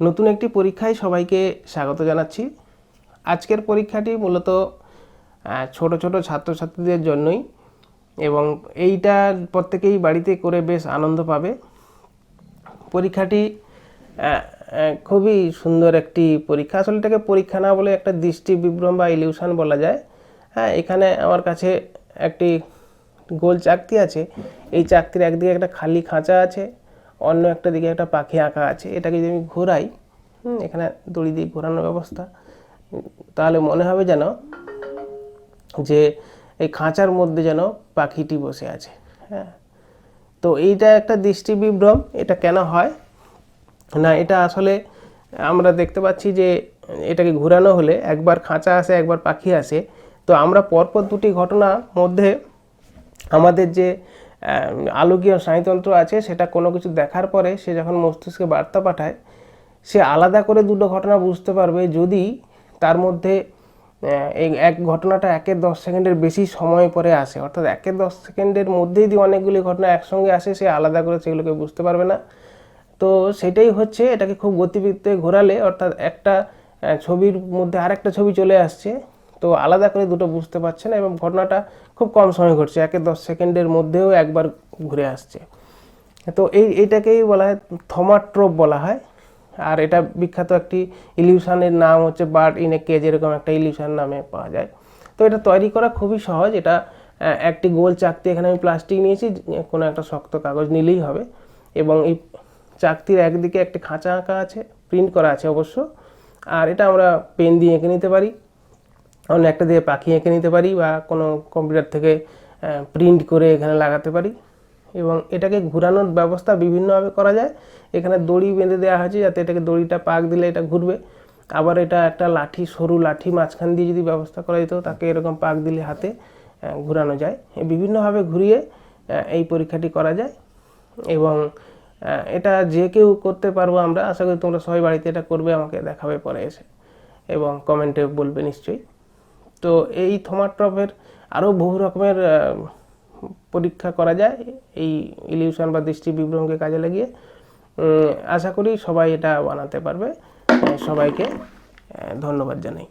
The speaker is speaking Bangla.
নতুন একটি পরীক্ষায় সবাইকে স্বাগত জানাচ্ছি। আজকের পরীক্ষাটি মূলত ছোট ছোট ছাত্রছাত্রীদের জন্যই এবং এইটা প্রত্যেকেই বাড়িতে করে বেশ আনন্দ পাবে। পরীক্ষাটি খুবই সুন্দর একটি পরীক্ষা। আসলে এটাকে পরীক্ষা না বলে একটা দৃষ্টি বিভ্রম বা ইলিউশন বলা যায়। হ্যাঁ এখানে আমার কাছে একটি গোল চাকতি আছে। এই চাকতির একদিকে একটা খালি খাঁচা আছে। অন্য একটা দিকে একটা পাখি আঁকা আছে, এটাকে যদি আমি ঘোরাই এখানে দড়ি দিয়ে ঘোরানোর ব্যবস্থা, তাহলে মনে হবে যেন যে এই খাঁচার মধ্যে যেন পাখিটি বসে আছে হ্যাঁ। তো এইটা একটা দৃষ্টি বিভ্রম, এটা কেন হয়? না, এটা আসলে আমরা দেখতে পাচ্ছি যে এটাকে ঘোরানো হলে একবার খাঁচা আসে, একবার পাখি আসে, তো আমরা পরপর দুটি ঘটনার মধ্যে আমাদের যে আলোকীয় স্নায়ুতন্ত্র আছে, সেটা কোনো কিছু দেখার পরে সে যখন মস্তিষ্কে বার্তা পাঠায়, সে আলাদা করে দুটো ঘটনা বুঝতে পারবে যদি তার মধ্যে এই এক ঘটনাটা একের দশ সেকেন্ডের বেশি সময় পরে আসে। অর্থাৎ একের দশ সেকেন্ডের মধ্যেই যদি অনেকগুলি ঘটনা একসঙ্গে আসে, সে আলাদা করে সেগুলোকে বুঝতে পারবে না। তো সেটাই হচ্ছে, এটাকে খুব গতিবিধিতে ঘোরালে, অর্থাৎ একটা ছবির মধ্যে আরেকটা ছবি চলে আসছে। তো আলাদা করে দুটো বুঝতে পারছে না এবং ঘটনাটা খুব কম সময় ঘটছে, একে দশ সেকেন্ডের মধ্যেও একবার ঘুরে আসছে। তো এই, এইটাকেই বলা হয় থমাট্রোপ বলা হয়। আর এটা বিখ্যাত একটি ইলিউশানের নাম হচ্ছে বার্ড ইন এ কেজ, এরকম একটা ইলিউশান নামে পাওয়া যায়। তো এটা তৈরি করা খুবই সহজ, এটা একটি গোল চাকতি এখানে আমি প্লাস্টিক নিয়েছি, কোনো একটা শক্ত কাগজ নিলেই হবে। এবং এই চাকতির একদিকে একটি খাঁচা আঁকা আছে, প্রিন্ট করা আছে অবশ্য। আর এটা আমরা পেন দিয়ে এঁকে নিতে পারি। অন্য একটা দিয়ে পাখি এঁকে নিতে পারি বা কোনো কম্পিউটার থেকে প্রিন্ট করে এখানে লাগাতে পারি। এবং এটাকে ঘোরানোর ব্যবস্থা বিভিন্নভাবে করা যায়। এখানে দড়ি বেঁধে দেওয়া হয়েছে যাতে এটাকে দড়িটা পাক দিলে এটা ঘুরবে। আবার এটা একটা লাঠি, সরু লাঠি মাঝখান দিয়ে যদি ব্যবস্থা করা যেত, তাকে এরকম পাক দিলে হাতে ঘোরানো যায়। বিভিন্নভাবে ঘুরিয়ে এই পরীক্ষাটি করা যায়। এবং এটা যে কেউ করতে পারব আমরা, আশা করি তোমরা সবাই বাড়িতে এটা করবে, আমাকে দেখাবে পরে এসে। এবং কমেন্টে বলবে নিশ্চয়ই। তো এই থোমাট্রপের আরও বহু রকমের পরীক্ষা করা যায় এই ইলিউশন বা দৃষ্টি বিভ্রমকে কাজে লাগিয়ে। আশা করি সবাই এটা বানাতে পারবে। সবাইকে ধন্যবাদ জানাই।